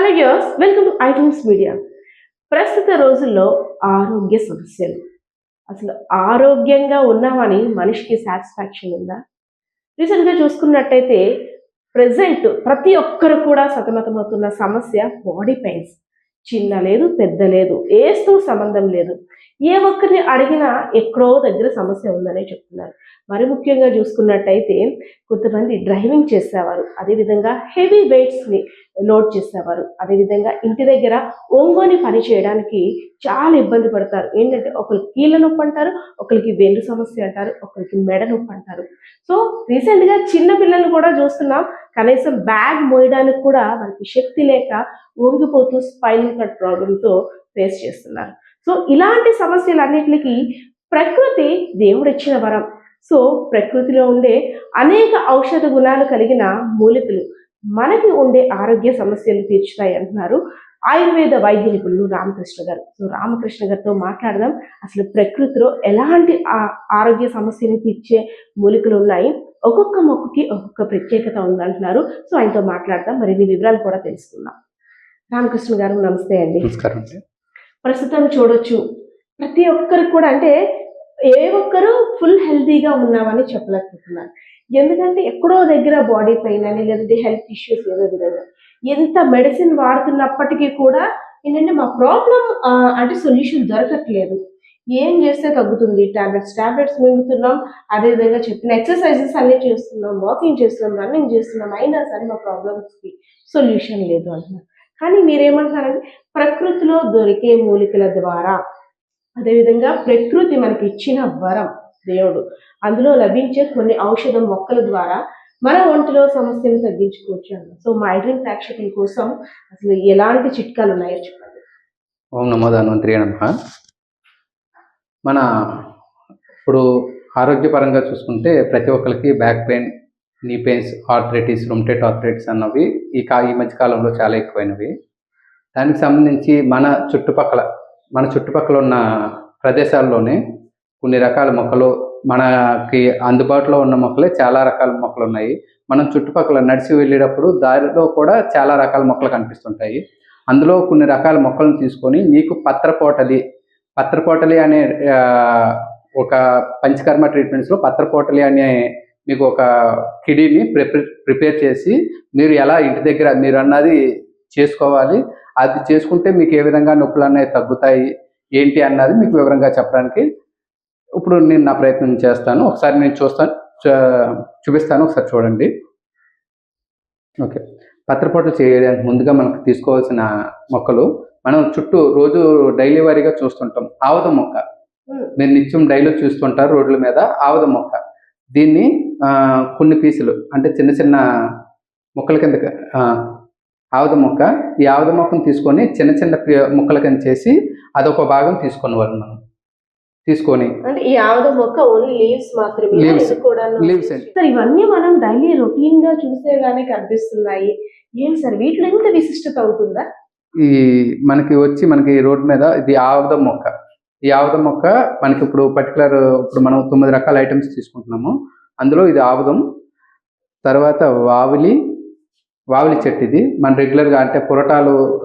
Hello yours welcome to items media ప్రస్తుత రోజుల్లో ఆరోగ్య సమస్యలు. అసలు ఆరోగ్యంగా ఉన్నామని మనిషికి సాటిస్ఫాక్షన్ ఉందా? రీసెంట్గా చూసుకున్నట్టయితే ప్రజెంట్ ప్రతి ఒక్కరు కూడా సతమతమవుతున్న సమస్య బాడీ పెయిన్స్ చిన్న లేదు పెద్ద లేదు ఏస్తో సంబంధం లేదు. ఏ ఒక్కరిని అడిగినా ఎక్కడో దగ్గర సమస్య ఉందనే చెప్తున్నారు. మరి ముఖ్యంగా చూసుకున్నట్టయితే కొంతమంది డ్రైవింగ్ చేసేవారు అదేవిధంగా హెవీ వెయిట్స్ని లోడ్ చేసేవారు అదేవిధంగా ఇంటి దగ్గర ఒంగోని పని చేయడానికి చాలా ఇబ్బంది పడతారు. ఏంటంటే ఒకరికి కీళ్ళ నొప్పి అంటారు ఒకరికి వెన్ను సమస్య అంటారు ఒకరికి మెడ నొప్పి అంటారు. సో రీసెంట్గా చిన్న పిల్లల్ని కూడా చూస్తున్నాం కనీసం బ్యాగ్ మోయడానికి కూడా మనకి శక్తి లేక ఊగిపోతూ స్పైనల్ కట్ ప్రాబ్లంతో ఫేస్ చేస్తున్నారు. సో ఇలాంటి సమస్యలన్నిటికీ ప్రకృతి దేవుడిచ్చిన వరం. సో ప్రకృతిలో ఉండే అనేక ఔషధ గుణాలు కలిగిన మూలికలు మనకి ఉండే ఆరోగ్య సమస్యలు తీర్చుతాయి అంటున్నారు. ఆయుర్వేద వైద్య నిపుణులు రామకృష్ణ గారు. సో రామకృష్ణ గారితో మాట్లాడదాం. అసలు ప్రకృతిలో ఎలాంటి ఆ- ఆరోగ్య సమస్యని తీర్చే మూలికలు ఉన్నాయి? ఒక్కొక్క మొక్కకి ఒక్కొక్క ప్రత్యేకత ఉందంటున్నారు. సో ఆయనతో మాట్లాడదాం. మరిన్ని వివరాలు కూడా తెలుసుకుందాం. రామకృష్ణ గారు నమస్తే అండి. నమస్కారం అండి. ప్రస్తుతం చూడొచ్చు. ప్రతి ఒక్కరికి కూడా అంటే ఏ ఒక్కరు ఫుల్ హెల్తీగా ఉన్నామని చెప్పలేకపోతున్నారు. ఎందుకంటే ఎక్కడో దగ్గర బాడీ పెయిన్ అని లేదంటే హెల్త్ ఇష్యూస్ ఏదో విధంగా. ఎంత మెడిసిన్ వాడుతున్నప్పటికీ కూడా ఏంటంటే మా ప్రాబ్లం అంటే సొల్యూషన్ దొరకట్లేదు. ఏం చేస్తే తగ్గుతుంది? టాబ్లెట్స్ టాబ్లెట్స్ మింగుతున్నాం. అదేవిధంగా చెప్పిన ఎక్సర్సైజెస్ అన్నీ చేస్తున్నాం. వాకింగ్ చేస్తున్నాం. రన్నింగ్ చేస్తున్నాం. అయినా సరే మా ప్రాబ్లమ్స్కి సొల్యూషన్ లేదు అంటున్నారు. కానీ మీరేమంటున్నారంటే ప్రకృతిలో దొరికే మూలికల ద్వారా అదేవిధంగా ప్రకృతి మనకి ఇచ్చిన వరం దేవుడు అందులో లభించే కొన్ని ఔషధ మొక్కల ద్వారా మన ఒంటిలో సమస్యను తగ్గించుకోవచ్చు అన్న. సో మైగ్రేన్ ప్రేక్షకుల కోసం అసలు ఎలాంటి చిట్కాలు ఉన్నాయో చెప్పండి. ఓం నమో ధన్వంతరి నమ. మన ఇప్పుడు ఆరోగ్యపరంగా చూసుకుంటే ప్రతి ఒక్కరికి back pain knee pains arthritis rheumatoid arthritis అన్నవి ఈ కా ఈ మధ్యకాలంలో చాలా ఎక్కువైనవి. దానికి సంబంధించి మన చుట్టుపక్కల మన చుట్టుపక్కల ఉన్న ప్రదేశాల్లోనే కొన్ని రకాల మొక్కలు మనకి అందుబాటులో ఉన్న మొక్కలే చాలా రకాల మొక్కలు ఉన్నాయి. మనం చుట్టుపక్కల నడిచి వెళ్ళేటప్పుడు దారిలో కూడా చాలా రకాల మొక్కలు కనిపిస్తుంటాయి. అందులో కొన్ని రకాల మొక్కలను తీసుకొని మీకు పత్రపోటలి పత్రపోటలి అనే ఒక పంచకర్మ ట్రీట్మెంట్స్లో పత్రపోటలి అనే మీకు ఒక కిడీని ప్రిపేర్ ప్రిపేర్ చేసి మీరు ఎలా ఇంటి దగ్గర మీరు అన్నది చేసుకోవాలి. అది చేసుకుంటే మీకు ఏ విధంగా నొప్పులు అనేవి తగ్గుతాయి ఏంటి అన్నది మీకు వివరంగా చెప్పడానికి ఇప్పుడు నేను నా ప్రయత్నం చేస్తాను. ఒకసారి నేను చూస్తాను. చూపిస్తాను. ఒకసారి చూడండి. ఓకే. పత్రపోటలు చేయడానికి ముందుగా మనకు తీసుకోవాల్సిన మొక్కలు మనం చుట్టూ రోజు డైలీ వారీగా చూస్తుంటాం. ఆవద మొక్క. మీరు నిత్యం డైలీ చూస్తుంటారు రోడ్ల మీద ఆవద మొక్క. దీన్ని కొన్ని పీసులు అంటే చిన్న చిన్న ముక్కల కింద ఆవద మొక్క ఈ ఆవద మొక్కను తీసుకొని చిన్న చిన్న ముక్కల కింద చేసి అదొక భాగం తీసుకునేవారు మనం. తీసుకొని అంటే ఈ ఆవద మొక్క ఓన్లీ లీవ్స్ మాత్రమే. ఇది కూడాను- లీవ్స్ సార్ ఇవన్నీ మనం డైలీ రొటీన్గా చూసేగానే కనిపిస్తున్నాయి. ఏం సార్ వీటిలో ఇంత విశిష్టత అవుతుందా? ఈ మనకి వచ్చి మనకి రోడ్ మీద ఇది ఆవదం మొక్క. ఈ ఆవదం మొక్క మనకి ఇప్పుడు పర్టికులర్ ఇప్పుడు మనం తొమ్మిది రకాల ఐటమ్స్ తీసుకుంటున్నాము. అందులో ఇది ఆవదం తర్వాత వావిలి వావిలి చెట్టు ఇది. మన రెగ్యులర్గా అంటే పొరటాలు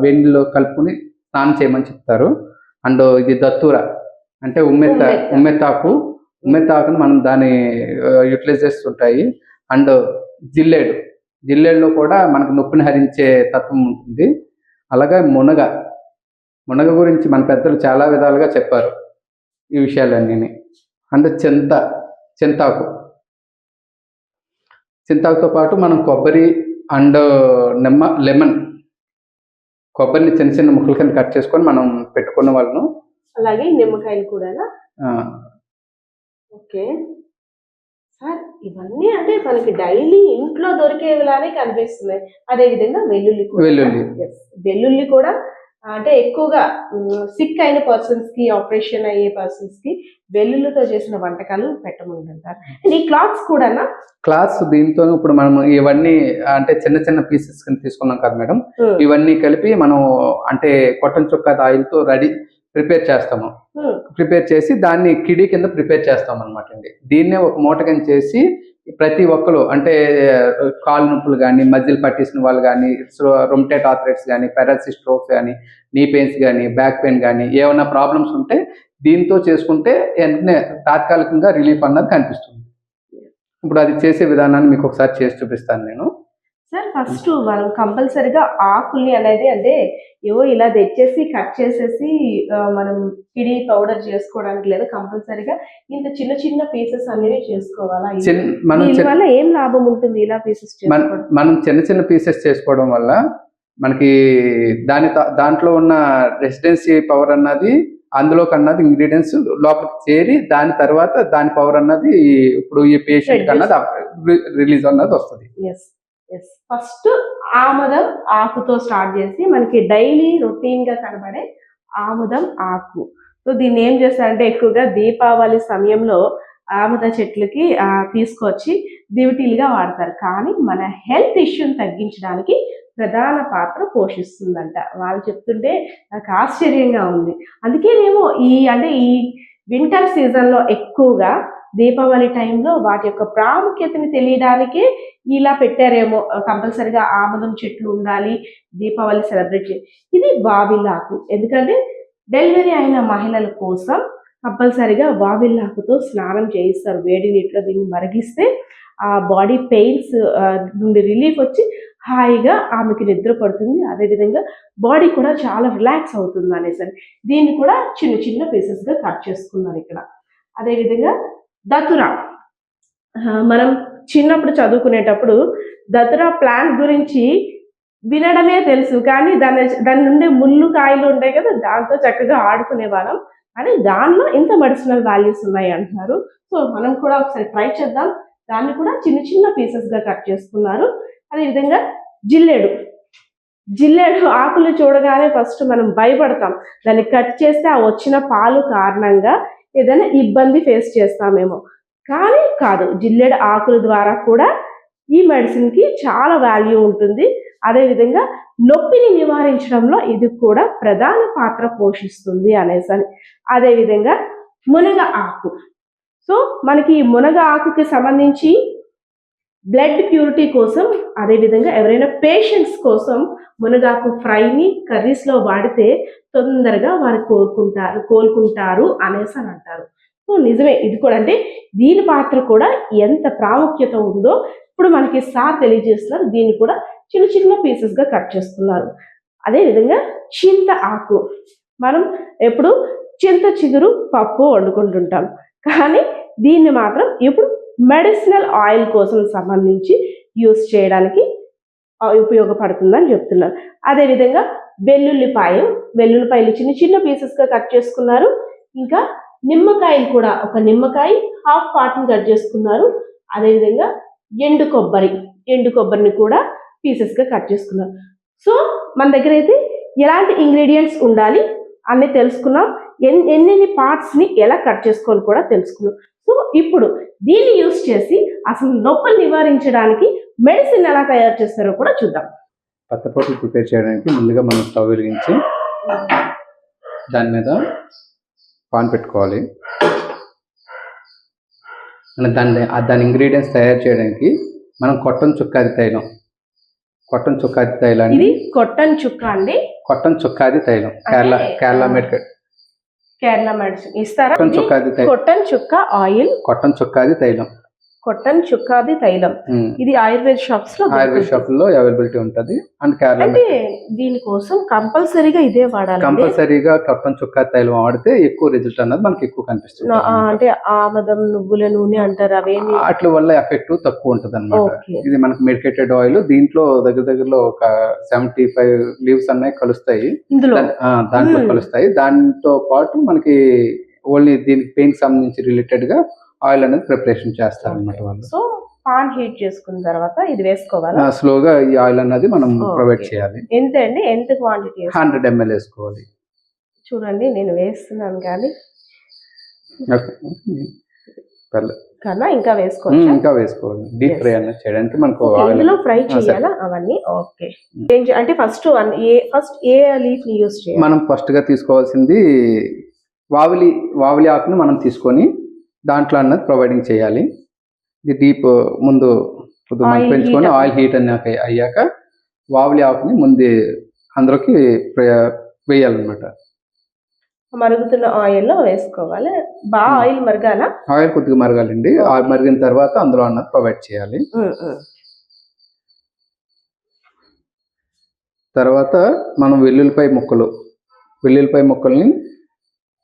వేడిలో కలుపుకొని స్నానం చేయమని చెప్తారు. అండ్ ఇది దత్తూర. అంటే ఉమ్మెత్త ఉమ్మెత్త. ఉమ్మెత్తాకు ఉమ్మెత్తాకును మనం దాన్ని యూటిలైజ్ చేస్తుంటాయి. అండ్ జిల్లేడు. జిల్లేడులో కూడా మనకు నొప్పిని హరించే తత్వం ఉంటుంది. అలాగే మునగ. మునగ గురించి మన పెద్దలు చాలా విధాలుగా చెప్పారు ఈ విషయాలన్నీ అంటే చింత చింతాకు. చింతాకుతో పాటు మనం కొబ్బరి అండ్ నిమ్మ లెమన్. కొబ్బరిని చిన్న చిన్న ముక్కల కింద కట్ చేసుకొని మనం పెట్టుకున్న వాళ్ళను అలాగే నిమ్మకాయలు కూడా ఆ, ఓకే. సార్ ఇవన్నీ అంటే మనకి డైలీ ఇంట్లో దొరికేవిలానే కనిపిస్తున్నాయి. అదే విధంగా వెల్లుల్లి కూడా. వెల్లుల్లి. వెల్లుల్లి కూడా అంటే ఎక్కువగా సిక్ అయిన పర్సన్స్కి ఆపరేషన్ అయ్యే పర్సన్స్కి వెల్లుల్లితో చేసిన వంటకాలు పెట్టమంటుంటారు. అండ్ ఈ క్లాత్స్ కూడానా? క్లాస్ దీంతో ఇప్పుడు మనం ఇవన్నీ అంటే చిన్న చిన్న పీసెస్ కింద తీసుకున్నాం కదా మేడం. ఇవన్నీ కలిపి మనం అంటే కొట్టన్ చుక్క ఆయిల్తో రెడీ ప్రిపేర్ చేస్తాము. ప్రిపేర్ చేసి దాన్ని కిడీ కింద ప్రిపేర్ చేస్తాం అనమాట అండి. దీన్నే ఒక మూట కింద చేసి ప్రతి ఒక్కరు అంటే కాలు నొప్పులు కానీ మధ్యలు పట్టేసిన వాళ్ళు కానీ రొమ్టేట్ ఆథరైట్స్ కానీ పారాసిస్ స్ట్రోక్స్ కానీ నీ పెయిన్స్ కానీ బ్యాక్ పెయిన్ కానీ ఏమైనా ప్రాబ్లమ్స్ ఉంటే దీంతో చేసుకుంటే వెంటనే తాత్కాలికంగా రిలీఫ్ అన్నది కనిపిస్తుంది. ఇప్పుడు అది చేసే విధానాన్ని మీకు ఒకసారి చేసి చూపిస్తాను నేను. సార్ ఫస్ట్ మనం కంపల్సరిగా ఆకుల్ని అనేది అంటే ఏవో ఇలా తెచ్చేసి కట్ చేసేసి మనం పిడి పౌడర్ చేసుకోవడానికి లేదా కంపల్సరిగా ఇంత చిన్న చిన్న పీసెస్ అనేవి చేసుకోవాలా? వల్ల ఏం లాభం ఉంటుంది ఇలా పీసెస్ మన చిన్న చిన్న పీసెస్ చేసుకోవడం వల్ల మనకి దాని దాంట్లో ఉన్న రెసిడెన్సీ పవర్ అన్నది అందులో కన్నది ఇంగ్రీడియంట్స్ లోపలికి చేరి దాని తర్వాత దాని పవర్ అన్నది ఇప్పుడు ఈ పేషెంట్. అన్నది రిలీజ్ అన్నది వస్తుంది. ఎస్ ఫస్ట్ ఆముదం ఆకుతో స్టార్ట్ చేసి మనకి డైలీ రొటీన్గా కనబడే ఆముదం ఆకు. సో దీన్ని ఏం చేస్తారంటే ఎక్కువగా దీపావళి సమయంలో ఆముద చెట్లకి తీసుకొచ్చి దివిటీలుగా వాడతారు. కానీ మన హెల్త్ ఇష్యూని తగ్గించడానికి ప్రధాన పాత్ర పోషిస్తుందంట. వాళ్ళు చెప్తుంటే నాకు ఆశ్చర్యంగా ఉంది. అందుకేనేమో ఈ అంటే ఈ వింటర్ సీజన్లో ఎక్కువగా దీపావళి టైంలో వాటి యొక్క ప్రాముఖ్యతని తెలియడానికే ఇలా పెట్టారేమో. కంపల్సరిగా ఆముదం చెట్లు ఉండాలి దీపావళి సెలబ్రేట్ చే. ఇది వావిల్లాకు ఎందుకంటే డెలివరీ అయిన మహిళల కోసం కంపల్సరిగా వావిల్లాకుతో స్నానం చేయిస్తారు. వేడి నీటిలో దీన్ని మరిగిస్తే ఆ బాడీ పెయిన్స్ నుండి రిలీఫ్ వచ్చి హాయిగా ఆమెకి నిద్ర పడుతుంది. అదేవిధంగా బాడీ కూడా చాలా రిలాక్స్ అవుతుంది అనేసరి. దీన్ని కూడా చిన్న చిన్న పీసెస్గా కట్ చేసుకున్నారు ఇక్కడ. అదేవిధంగా దతురా మనం చిన్నప్పుడు చదువుకునేటప్పుడు దతురా ప్లాంట్ గురించి వినడమే తెలుసు కానీ దాని దాని నుండి ముళ్ళు కాయలు ఉంటాయి కదా దాంతో చక్కగా ఆడుకునే వాళ్ళం. కానీ దానిలో ఇంత మెడిసినల్ వాల్యూస్ ఉన్నాయి అంటున్నారు. సో మనం కూడా ఒకసారి ట్రై చేద్దాం. దాన్ని కూడా చిన్న చిన్న పీసెస్గా కట్ చేసుకున్నారు. అదేవిధంగా జిల్లేడు. జిల్లేడు ఆకులు చూడగానే ఫస్ట్ మనం భయపడతాం. దాన్ని కట్ చేస్తే ఆ వచ్చిన పాలు కారణంగా ఏదైనా ఇబ్బంది ఫేస్ చేస్తామేమో. కానీ కాదు జిల్లేడు ఆకుల ద్వారా కూడా ఈ మెడిసిన్కి చాలా వాల్యూ ఉంటుంది. అదేవిధంగా నొప్పిని నివారించడంలో ఇది కూడా ప్రధాన పాత్ర పోషిస్తుంది అనేసి అని. అదేవిధంగా మునగ ఆకు. సో మనకి ఈ మునగ ఆకుకి సంబంధించి బ్లడ్ ప్యూరిటీ కోసం అదేవిధంగా ఎవరైనా పేషెంట్స్ కోసం మునగాకు ఫ్రైని కర్రీస్లో వాడితే తొందరగా వారు కోరుకుంటారు కోలుకుంటారు అనేసి అని అంటారు. సో నిజమే. ఇది కూడా అంటే దీని పాత్ర కూడా ఎంత ప్రాముఖ్యత ఉందో ఇప్పుడు మనకి సార్ తెలియజేస్తున్నారు. దీన్ని కూడా చిన్న చిన్న పీసెస్గా కట్ చేస్తున్నారు. అదేవిధంగా చింత ఆకు. మనం ఎప్పుడు చింత చిగురు పప్పు వండుకుంటుంటాం. కానీ దీన్ని మాత్రం ఇప్పుడు మెడిసినల్ ఆయిల్ కోసం సంబంధించి యూస్ చేయడానికి ఉపయోగపడుతుందని చెప్తున్నారు. అదేవిధంగా వెల్లుల్లిపాయ వెల్లుల్లిపాయలు చిన్న చిన్న పీసెస్గా కట్ చేసుకున్నారు. ఇంకా నిమ్మకాయలు కూడా ఒక నిమ్మకాయ హాఫ్ పార్ట్ని కట్ చేసుకున్నారు. అదేవిధంగా ఎండు కొబ్బరి ఎండు కొబ్బరిని కూడా పీసెస్గా కట్ చేసుకున్నారు. సో మన దగ్గర అయితే ఎలాంటి ఇంగ్రీడియంట్స్ ఉండాలి అన్ని తెలుసుకున్నాం. ఎన్ ఎన్నెన్ని పార్ట్స్ని ఎలా కట్ చేసుకోవాలి కూడా తెలుసుకున్నాం. సో ఇప్పుడు దీన్ని యూస్ చేసి అసలు నొప్పులు నివారించడానికి మెడిసిన్ ఎలా తయారు చేస్తారో కూడా చూద్దాం. పత్తపోటు ప్రిపేర్ చేయడానికి ముందుగా మనం స్టవ్ వెలిగించి దాని మీద పాన్ పెట్టుకోవాలి. మన దాని దాని ఇంగ్రీడియంట్స్ తయారు చేయడానికి మనం కొట్టం చుక్కాది తైలం. కొట్టం చుక్కాది తైలాన్ని ఇది కొట్టన్ చుక్క అండి. కొట్టం చుక్కాది తైలం. కేరళ కేరళ మెడికల్. కేరళ మెడిసిన్ ఇస్తారా కొట్టం చుక్కాది తైలం. కొట్టన్ చుక్క ఆయిల్. కొట్టం చుక్కాది తైలం. కొట్టన్ చుక్కాది తైలం. ఇది ఆయుర్వేద షాప్స్లో ఆయుర్వేద దొరుకుతుంది. షాపుల్లో అవైలబిలిటీ ఉంటుంది అండ్ కేరళ అంటే దీనికోసం కంపల్సరీగా ఇదే వాడాలి కంపల్సరీగా కప్పన్ చుక్క తైలం వాడితే ఎక్కువ రిజల్ట్ అన్నది మనకి ఎక్కువ కనిపిస్తుంది. అంటే ఆమదం నువ్వుల నూనె అంటారు అవేమి? అట్ల వల్ల ఎఫెక్ట్ తక్కువ ఉంటుంది అనమాట ఇది మనకి మెడికేటెడ్ ఆయిల్ దీంట్లో దగ్గర దగ్గరలో ఒక సెవెంటీ ఫైవ్ లీవ్స్ అన్నవి కలుస్తాయి. ఇందులో? దాంట్లో. కలుస్తాయి. దాంతో పాటు మనకి ఓన్లీ దీనికి పెయిన్ సంబంధించి రిలేటెడ్గా ఆయిల్ అనేది ప్రిపరేషన్ చేస్తారు అనమాట వాళ్ళు. సో పాన్ హీట్ చేసుకున్న తర్వాత ఇది వేసుకోవాలా? స్లోగా ఈ ఆయిల్ అన్నది మనం. ప్రొవైడ్ చేయాలి. ఎంత అండి? ఎంత క్వాంటిటీ హండ్రెడ్ ఎంఎల్ వేసుకోవాలి. చూడండి నేను వేస్తున్నాను కానీ. కన్నా ఇంకా వేసుకోవచ్చు? ఇంకా వేసుకోవాలి. డీప్. ఫ్రై అనేది చేయడానికి మనకు ఇందులో ఫ్రై. చేయాలా? అవన్నీ? ఓకే. అంటే ఫస్ట్ ఏ ఫస్ట్ ఏ లీఫ్ని యూస్ చేయాలి? మనం ఫస్ట్గా తీసుకోవాల్సింది వావిలి వావిలి ఆకుని మనం తీసుకొని దాంట్లో అన్నది ప్రొవైడింగ్ చేయాలి. ఇది డీప్ ముందు కొద్దిగా మంట పెంచుకొని ఆయిల్ హీట్ అన్నాక అయ్యాక వావిలి ఆకుని ముందు అందులోకి వేయాలన్నమాట. మరుగుతున్న ఆయిల్లో వేసుకోవాలి. బాగా Hmm. ఆయిల్ మరగాల? ఆయిల్ కొద్దిగా మరగాలండి. ఆయిల్ మరిగిన తర్వాత అందులో అన్నది ప్రొవైడ్ చేయాలి. తర్వాత మనం వెల్లుల్లిపాయ ముక్కలు వెల్లుల్లిపాయ ముక్కల్ని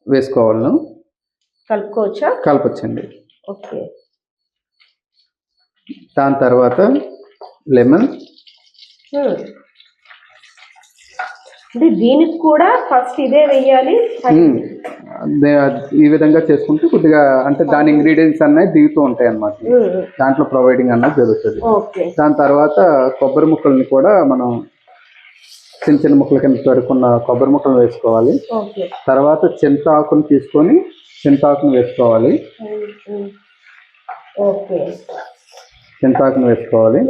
వేసుకోవాలి కలుపుకోవచ్చా? కలపచ్చండి. ఓకే. దాని తర్వాత లెమన్. అంటే దీనికి కూడా ఫస్ట్ ఇదే వెయ్యాలి ఈ విధంగా చేసుకుంటే కొద్దిగా అంటే దాని ఇంగ్రీడియంట్స్ అన్నవి దిగుతూ ఉంటాయి అన్నమాట. దాంట్లో ప్రొవైడింగ్ అన్నది జరుగుతుంది. దాని తర్వాత కొబ్బరి ముక్కల్ని కూడా మనం చిన్న చిన్న ముక్కల కింద తరుకున్న కొబ్బరి ముక్కలు వేసుకోవాలి. తర్వాత చింతాకుని తీసుకొని చింతాకుని వేసుకోవాలి. ఓకే. చింతాకుని వేసుకోవాలి.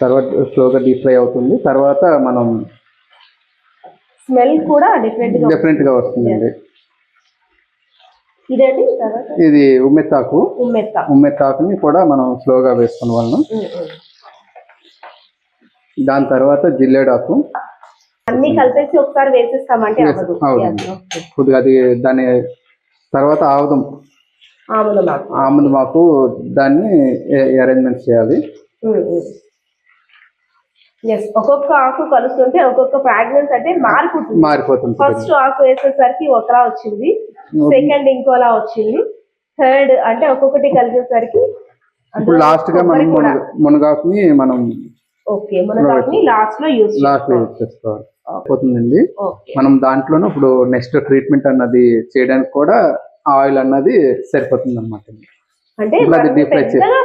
తర్వాత స్లోగా డీప్ ఫ్రై అవుతుంది. తర్వాత మనం స్మెల్ కూడా డిఫరెంట్గా వస్తుందండి. ఇదండి ఇది ఉమ్మెత్తాకు. ఉమ్మెత్త ఉమ్మెత్తాకుని కూడా మనం స్లోగా వేసుకున్న వాళ్ళం. దాని తర్వాత జిల్లేడాకు. అన్ని కలిపేసి ఒకసారి వేసేస్తామంటే అవ్వదు. కొద్దిగా అది దాని తర్వాత ఆముదం. ఆముదం ఆకు దాన్ని అరేంజ్మెంట్ చేయాలి. ఎస్ ఒక్కొక్క ఆకు కలుస్తుంటే ఒక్కొక్క ఫ్రాగ్రెన్స్ అంటే మారిపోతుంది. మారిపోతుంది ఫస్ట్ ఆకు వేసేసరికి ఒకలా వచ్చింది. సెకండ్ ఇంకోలా వచ్చింది. థర్డ్ అంటే ఒక్కొక్కటి కలిసేసరికి ఇప్పుడు లాస్ట్గా మనం మునగ- మునగాకుని మనం ఓకే మన లాస్ట్లో యూస్ చేసుకోవాలి. పోతుందండి మనం దాంట్లోనే ఇప్పుడు నెక్స్ట్ ట్రీట్మెంట్ అన్నది చేయడానికి కూడా ఆయిల్ అన్నది సరిపోతుంది అనమాట అంటే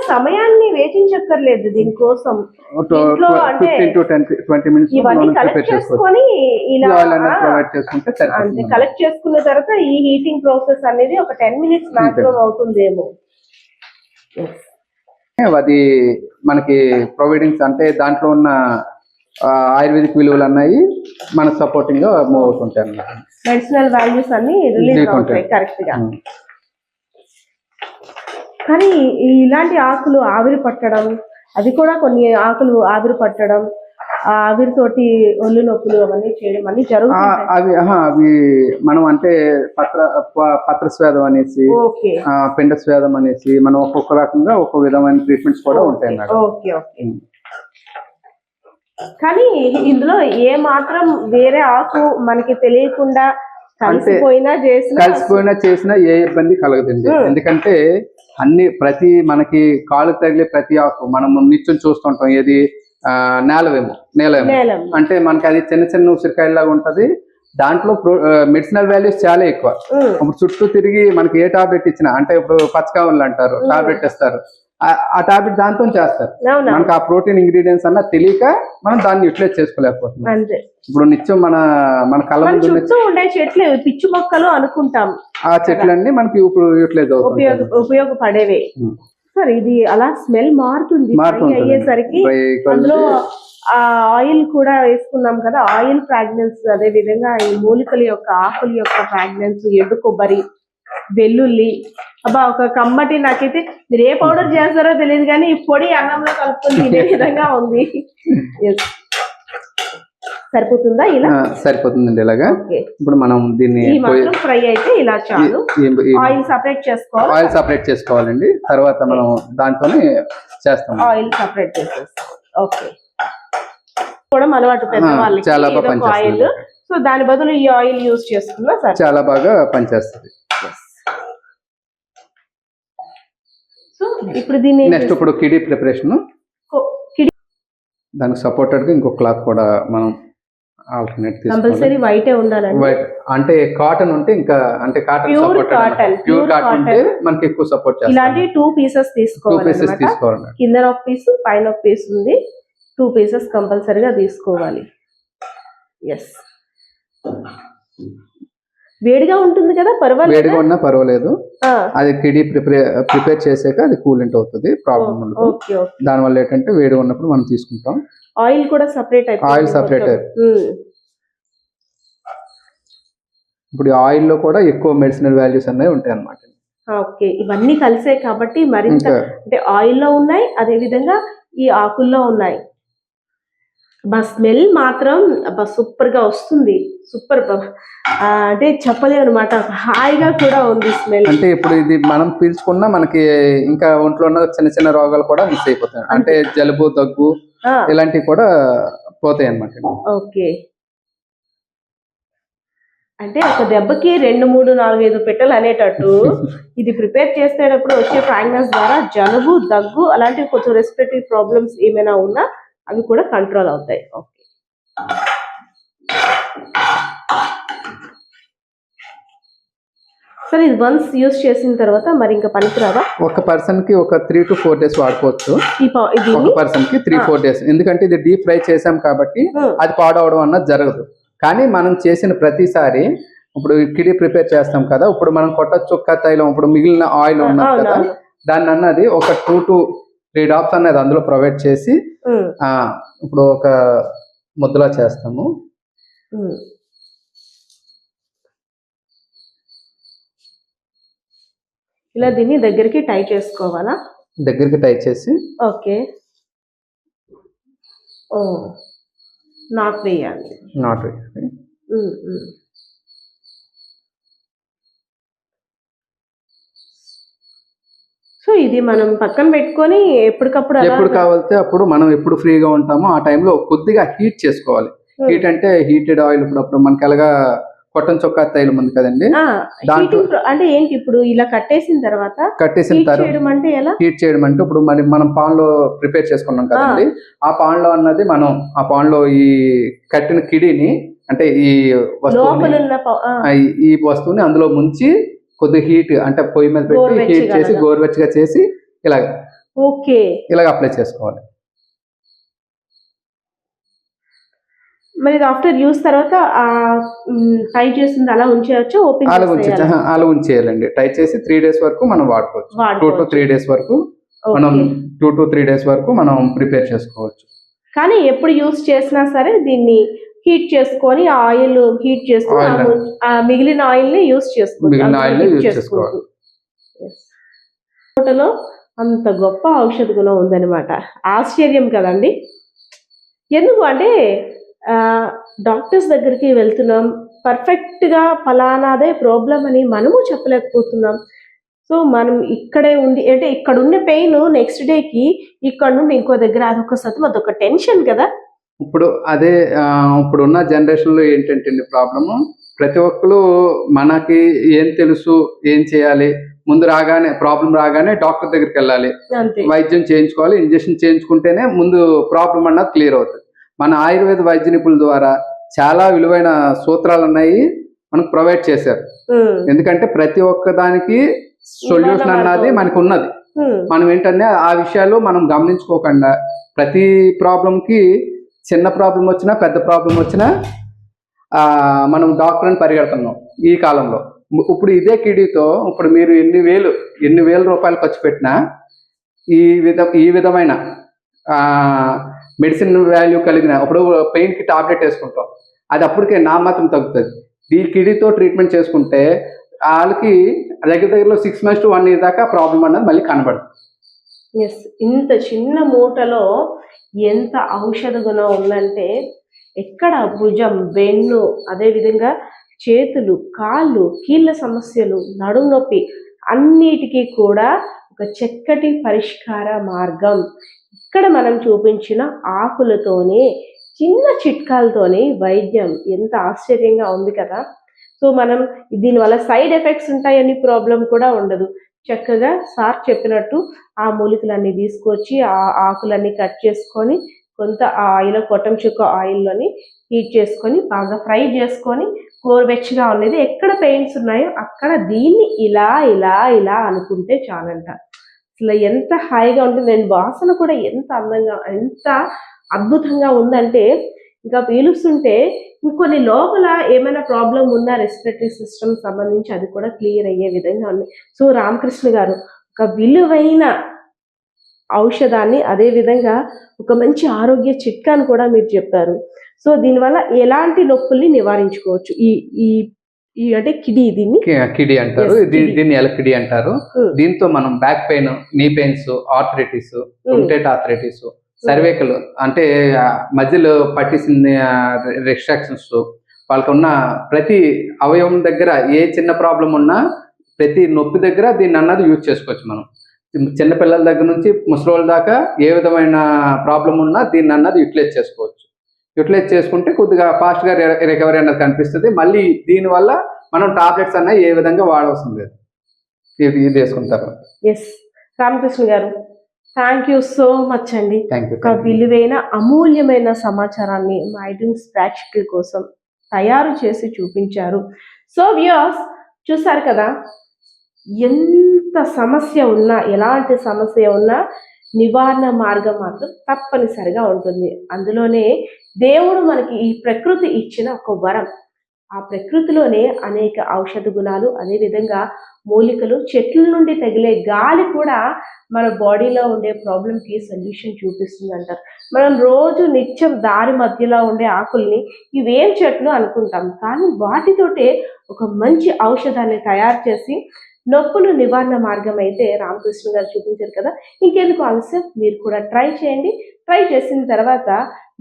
సమయాన్ని వేచించక్కర్లేదు దీనికోసం. ఫిఫ్టీన్ టు ట్వంటీ మినిట్స్ అంటే కలెక్ట్ చేసుకున్న తర్వాత ఈ హీటింగ్ ప్రాసెస్ అనేది ఒక టెన్ మినిట్స్ మాక్సిమం అవుతుందేమో. Yes. అది మనకి ప్రొవైడింగ్స్ అంటే దాంట్లో ఉన్న ఆయుర్వేదిక్ విలువలు అన్నాయి మన సపోర్టింగ్గా మూవ్ అవుతుంటాయి అన్నమాట మెడిసినల్ వాల్యూస్ అన్ని రిలీజ్ అవుతాయి. కరెక్ట్గా ఉం. కానీ ఇలాంటి ఆకులు ఆవిరి పట్టడం అది కూడా కొన్ని ఆకులు ఆవిరి పట్టడం ఆవిరితోటి ఒళ్ళు నొప్పులు అవన్నీ చేయడం అన్ని ఆ, జరుగుతుంటాయి అవి అవి మనం అంటే పత్ర ప- పత్ర స్వేదం అనేసి పిండ స్వేదం అనేసి మనం ఒక్కొక్క రకంగా ఒక్కొక్క విధమైన ట్రీట్మెంట్స్ కూడా ఉంటాయి మేడం. Okay okay. కానీ ఇందులో ఏ మాత్రం వేరే ఆకు మనకి తెలియకుండా కలిసిపోయినా చేసిన కలిసిపోయినా చేసినా ఏ ఇబ్బంది కలగదండి. ఎందుకంటే అన్ని ప్రతి మనకి కాలు తగిలే ప్రతి ఆకు మనం నిత్యం చూస్తుంటాం. ఏది నేలవేమో. నేలవేమో. నేలం అంటే మనకి అది చిన్న చిన్న ఉసిరికాయలాగా ఉంటది. దాంట్లో మెడిసినల్ వాల్యూస్ చాలా ఎక్కువ. ఇప్పుడు చుట్టూ తిరిగి మనకి ఏ టాబ్లెట్ ఇచ్చినా అంటే ఇప్పుడు పచ్చకావులు అంటారు. టాబ్లెట్ ఇస్తారు. ఆ- టాబ్లెట్ దాంతో చేస్తారు. మనకి ఆ ప్రోటీన్ ఇంగ్రీడియంట్స్ అన్న తెలియక మనం దాన్ని యూటిలైజ్ చేసుకోలేకపోతున్నాం. ఇప్పుడు నిత్యం మన మన కళ్ళ ముందు ఉండే చెట్లు పిచ్చి మొక్కలు అనుకుంటాం. ఆ చెట్లన్నీ మనకి ఇప్పుడు యూటిలైజ్ అవుతుంది ఉపయోగపడేవే. సార్ ఇది అలా స్మెల్ మారుతుంది. అయ్యేసరికి అందులో ఆ ఆయిల్ కూడా వేసుకున్నాం కదా ఆయిల్ ఫ్రాగ్రెన్స్ అదే విధంగా ఈ మూలికల యొక్క ఆకుల యొక్క ఫ్రాగ్రెన్స్ ఎండు కొబ్బరి వెల్లుల్లి అబ్బా ఒక కమ్మటి నాకైతే మీరు ఏ పౌడర్ చేస్తారో తెలియదు కానీ ఈ పొడి అన్నంలో కలుపుకొని తినే విధంగా ఉంది. సరిపోతుందా ఇలా? సరిపోతుందండి ఇలాగా. ఇప్పుడు మనం దీన్ని ఫ్రై అయితే ఇలా చాలు. ఆయిల్ సపరేట్ చేసుకోవాలి. ఆయిల్ సపరేట్ చేసుకోవాలండి. తర్వాత మనం దాంతోనే చేస్తాం. ఆయిల్ సపరేట్ చేసేస్తాం. ఓకే. కూడా అలవాటు చాలా బాగా ఆయిల్ పనిచేస్తుంది. సో దాని బదులు ఈ ఆయిల్ యూజ్ చేసుకున్నా సరే. చాలా బాగా పనిచేస్తుంది. సో ఇప్పుడు దీన్ని నెక్స్ట్ ఇప్పుడు కిడీ ప్రిపరేషన్. దానికి సపోర్టెడ్గా ఇంకో క్లాత్ కూడా మనం ఆల్టర్నేట్ కంపల్సరీ తీసుకోవాలి వైటే ఉండాలండి. వైట్ అంటే కాటన్ ఉంటే ఇంకా అంటే cotton supported cotton, pure cotton ఉంటే. మనకి ఎక్కువ సపోర్ట్ ఇలాంటి చేస్తాం టూ పీసెస్ టూ తీసుకోవాలి పీసెస్ తీసుకోవాలండి. కింద ఒక పీస్ పైన ఒక పీస్ ఉంది. టూ పీసెస్ కంపల్సరీగా తీసుకోవాలి. ఎస్ వేడిగా ఉంటుంది కదా పర్వాలేదు? వేడిగా ఉన్నా పర్వాలేదు. అది కిడీ ప్రిపేర్ ప్రిపేర్ చేసాక అది కూలెంట్ అవుతుంది ప్రాబ్లం ఉండదు. దానివల్ల ఏంటంటే వేడిగా ఉన్నప్పుడు మనం తీసుకుంటాం. ఆయిల్ కూడా సపరేట్ Oil separate. ఇప్పుడు ఈ ఆయిల్లో కూడా ఎక్కువ మెడిసినల్ వాల్యూస్ అనేవి ఉంటాయి అన్నమాట. ఓకే. ఇవన్నీ కలిసే కాబట్టి మరింత అంటే ఆయిల్లో ఉన్నాయి అదే విధంగా ఈ ఆకుల్లో ఉన్నాయి. బా స్మెల్ మాత్రం అబ్బా సూపర్గా వస్తుంది. సూపర్ అంటే చెప్పలేము అనమాట హాయిగా కూడా ఉంది స్మెల్. అంటే ఇప్పుడు ఇది మనం పీల్చుకున్నా మనకి ఇంకా ఒంట్లో ఉన్న చిన్న చిన్న రోగాలు కూడా మిస్ అయిపోతాయి. అంటే జలుబు దగ్గు ఇలాంటివి కూడా పోతాయి అన్నమాట. ఓకే. అంటే ఒక దెబ్బకి రెండు మూడు నాలుగు ఐదు పెట్టెలు అనేటట్టు ఇది ప్రిపేర్ చేసేటప్పుడు వచ్చే ఫ్రాగ్నెన్స్ ద్వారా జలుబు దగ్గు అలాంటి కొంచెం రెస్పిరేటరీ ప్రాబ్లమ్స్ ఏమైనా ఉన్నా అవి కూడా కంట్రోల్ అవుతాయి. ఓకే సరే ఇది వన్స్ యూస్ చేసిన తర్వాత మరి ఇంకా పనికిరాదా ఒక పర్సన్కి ఒక త్రీ టు ఫోర్ డేస్ వాడుకోవచ్చు. ఒక పర్సన్కి త్రీ ఫోర్ డేస్ ఎందుకంటే ఇది డీప్ ఫ్రై చేసాం కాబట్టి. అది పాడవడం అన్నది జరగదు. కానీ మనం చేసిన ప్రతిసారి ఇప్పుడు కిడి ప్రిపేర్ చేస్తాం కదా ఇప్పుడు మనం కొట్ట చుక్క తైలం ఇప్పుడు మిగిలిన ఆయిల్ ఉన్నది కదా. దాన్ని అన్నది ఒక టూ టు త్రీ డ్రాప్స్ అనేది అందులో ప్రొవైడ్ చేసి ఇప్పుడు ఒక ముద్దలా చేస్తాము. ఇలా దీన్ని దగ్గరికి టై చేసుకోవాలా? దగ్గరికి టై చేసి ఓకే. ఓ నాట్ వేయాలి. నాట్ ఉమ్, సో ఇది మనం పక్కన పెట్టుకొని ఎప్పటికప్పుడు ఎప్పుడు కావాలితే అప్పుడు మనం ఎప్పుడు ఫ్రీగా ఉంటామో ఆ టైంలో కొద్దిగా హీట్ చేసుకోవాలి. హీట్ అంటే హీటెడ్ ఆయిల్ ఇప్పుడు అప్పుడు మనకి ఎలాగా కొట్టం చొక్కా తైలం ఉంది కదండి. అంటే ఏంటి ఇప్పుడు ఇలా కట్టేసిన తర్వాత కట్టేసిన హీట్ తర్వాత హీట్ చేయడం అంటే ఇప్పుడు మరి మనం పాన్లో ప్రిపేర్ చేసుకున్నాం కదండి. ఆ. పాన్లో అన్నది మనం ఆ పాన్లో ఈ కట్టిన కిడిని అంటే ఈ వస్తువుని ఈ- ఈ వస్తువుని అందులో ముంచి కొద్ది హీట్ అంటే పొయ్యి మీద పెట్టి హీట్ చేసి. గోరువెచ్చగా చేసి ఇలాగ. ఓకే. ఇలాగ అప్లై చేసుకోవాలి. మరి ఆఫ్టర్ యూస్ తర్వాత టై చేసింది అలా ఉంచేయచ్చు? ఓపెన్ అలా ఉంచి అలా ఉంచేయాలండి. టై చేసి త్రీ డేస్ వరకు మనం వాడుకోవచ్చు. టూ టు త్రీ డేస్ వరకు మనం టూ టు త్రీ డేస్ వరకు మనం ప్రిపేర్ చేసుకోవచ్చు. కానీ ఎప్పుడు యూస్ చేసినా సరే దీన్ని హీట్ చేసుకొని ఆయిల్ హీట్ చేసుకొని మిగిలిన ఆయిల్ని యూస్ చేసుకోవచ్చు. తోటలో అంత గొప్ప ఔషధ గుణం ఉందన్నమాట. ఆశ్చర్యం కదండి. ఎందుకు అంటే డాక్టర్స్ దగ్గరికి వెళ్తున్నాం. పర్ఫెక్ట్గా ఫలానాదే ప్రాబ్లం అని మనము చెప్పలేకపోతున్నాం. సో మనం ఇక్కడే ఉంది అంటే ఇక్కడ ఉన్న పెయిన్ నెక్స్ట్ డేకి ఇక్కడ నుండి ఇంకో దగ్గర అదొక సతం అదొక టెన్షన్ కదా. ఇప్పుడు అదే ఇప్పుడున్న జనరేషన్లో ఏంటంటే ప్రాబ్లము? ప్రతి ఒక్కరు మనకి ఏం తెలుసు ఏం చేయాలి? ముందు రాగానే ప్రాబ్లం రాగానే డాక్టర్ దగ్గరికి వెళ్ళాలి. వైద్యం చేయించుకోవాలి ఇంజెక్షన్ చేయించుకుంటేనే ముందు ప్రాబ్లం అన్నది క్లియర్ అవుతుంది. మన ఆయుర్వేద వైద్య నిపుణుల ద్వారా చాలా విలువైన సూత్రాలు ఉన్నాయి మనకు ప్రొవైడ్ చేశారు. ఎందుకంటే ప్రతి ఒక్క దానికి సొల్యూషన్ అన్నది. మనకు ఉన్నది. మనం ఏంటంటే ఆ విషయాలు మనం గమనించుకోకుండా ప్రతి ప్రాబ్లంకి చిన్న ప్రాబ్లం వచ్చినా పెద్ద ప్రాబ్లం వచ్చినా మనం డాక్టర్ని పరిగెడుతున్నాం ఈ కాలంలో. ఇప్పుడు ఇదే కిడీతో ఇప్పుడు మీరు ఎన్ని వేలు ఎన్ని వేల రూపాయలు ఖర్చు పెట్టినా ఈ విధ ఈ విధమైన మెడిసిన్ వాల్యూ కలిగిన ఇప్పుడు పెయిన్కి టాబ్లెట్ వేసుకుంటాం. అది అప్పటికే నా మాత్రం తగ్గుతుంది. ఈ కిడీతో ట్రీట్మెంట్ చేసుకుంటే వాళ్ళకి దగ్గర దగ్గరలో six months to one year దాకా ప్రాబ్లం అన్నది మళ్ళీ కనబడుతుంది ఎస్ ఇంత చిన్న మూటలో ఎంత ఔషధ గుణం ఉందంటే ఎక్కడ భుజం వెన్ను అదేవిధంగా చేతులు కాళ్ళు కీళ్ళ సమస్యలు నడుము నొప్పి అన్నిటికీ కూడా ఒక చక్కటి పరిష్కార మార్గం. ఇక్కడ మనం చూపించిన ఆకులతోనే చిన్న చిట్కాలతోనే వైద్యం ఎంత ఆశ్చర్యంగా ఉంది కదా. సో మనం దీనివల్ల సైడ్ ఎఫెక్ట్స్ ఉంటాయని ప్రాబ్లం కూడా ఉండదు. చక్కగా సార్ చెప్పినట్టు ఆ మూలికలన్నీ తీసుకొచ్చి ఆ ఆకులన్నీ కట్ చేసుకొని కొంత ఆ ఆయిల్ కొట్టం చుక్క ఆయిల్లోని హీట్ చేసుకొని బాగా ఫ్రై చేసుకొని గోరువెచ్చగా ఉండేది ఎక్కడ పెయిన్స్ ఉన్నాయో అక్కడ దీన్ని ఇలా ఇలా ఇలా అనుకుంటే చాలంట. అసలు ఎంత హాయిగా ఉంటుంది. నేను వాసన కూడా ఎంత అందంగా ఎంత అద్భుతంగా ఉందంటే ఇంకా పీలుస్తుంటే ఇంకొన్ని లోపల ఏమైనా ప్రాబ్లం ఉన్నా రెస్పిరేటరీ సిస్టమ్ సంబంధించి అది కూడా క్లియర్ అయ్యే విధంగా ఉంది. సో రామకృష్ణ గారు ఒక విలువైన ఔషధాన్ని అదే విధంగా ఒక మంచి ఆరోగ్య చిట్కాను కూడా మీరు చెప్పారు. సో దీనివల్ల ఎలాంటి నొప్పుల్ని నివారించుకోవచ్చు? ఈ ఈ ఈ అంటే కిడి దీన్ని? కిడి అంటారు. దీన్ని ఎలకిడి అంటారు? Hmm. దీంతో మనం back pain knee pains arthritis rheumatoid arthritis సర్వేకలు. అంటే మధ్యలో పట్టేసిన వాళ్ళకు వాళ్ళకున్న ప్రతి అవయవం దగ్గర ఏ చిన్న ప్రాబ్లం ఉన్నా ప్రతి నొప్పి దగ్గర దీన్ని అన్నది యూజ్ చేసుకోవచ్చు మనం. చిన్నపిల్లల దగ్గర నుంచి ముసలోళ్ళ దాకా ఏ విధమైన ప్రాబ్లం ఉన్నా దీన్ని అన్నది యూటిలైజ్ చేసుకోవచ్చు. యూటిలైజ్ చేసుకుంటే కొద్దిగా ఫాస్ట్గా రికవరీ అన్నది కనిపిస్తుంది. మళ్ళీ దీనివల్ల మనం టాబ్లెట్స్ అన్న ఏ విధంగా వాడవలసింది లేదు. ఇది ఇది వేసుకుంటారు ఎస్ రామకృష్ణ గారు థ్యాంక్ యూ సో మచ్ అండి ఒక విలువైన అమూల్యమైన సమాచారాన్ని మా ఐడెన్స్ ప్రేక్షకుల కోసం తయారు చేసి చూపించారు. సో వ్యూయర్స్ చూసారు కదా? ఎంత సమస్య ఉన్నా ఎలాంటి సమస్య ఉన్నా నివారణ మార్గం మాత్రం తప్పనిసరిగా ఉంటుంది. అందులోనే దేవుడు మనకి ఈ ప్రకృతి ఇచ్చిన ఒక వరం. ఆ ప్రకృతిలోనే అనేక ఔషధ గుణాలు అదేవిధంగా మూలికలు చెట్ల నుండి తగిలే గాలి కూడా మన బాడీలో ఉండే ప్రాబ్లంకి సొల్యూషన్ చూపిస్తుంది అంటారు మనం రోజు నిత్యం దారి మధ్యలో ఉండే ఆకుల్ని ఇవేం చెట్లు అనుకుంటాం కానీ వాటితోటే ఒక మంచి ఔషధాన్ని తయారు చేసి నొప్పులు నివారణ మార్గం అయితే రామకృష్ణ గారు చూపించారు కదా. ఇంకెందుకు ఆలస్యం? మీరు కూడా ట్రై చేయండి. ట్రై చేసిన తర్వాత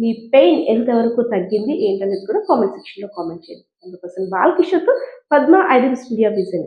మీ పెయిన్ ఎంతవరకు తగ్గింది ఏంటనేది కూడా కామెంట్ సెక్షన్లో కామెంట్ చేయండి. అందుకోసం బాలకిషోర్తో పద్మ ఐడెన్స్ మీడియా విజన్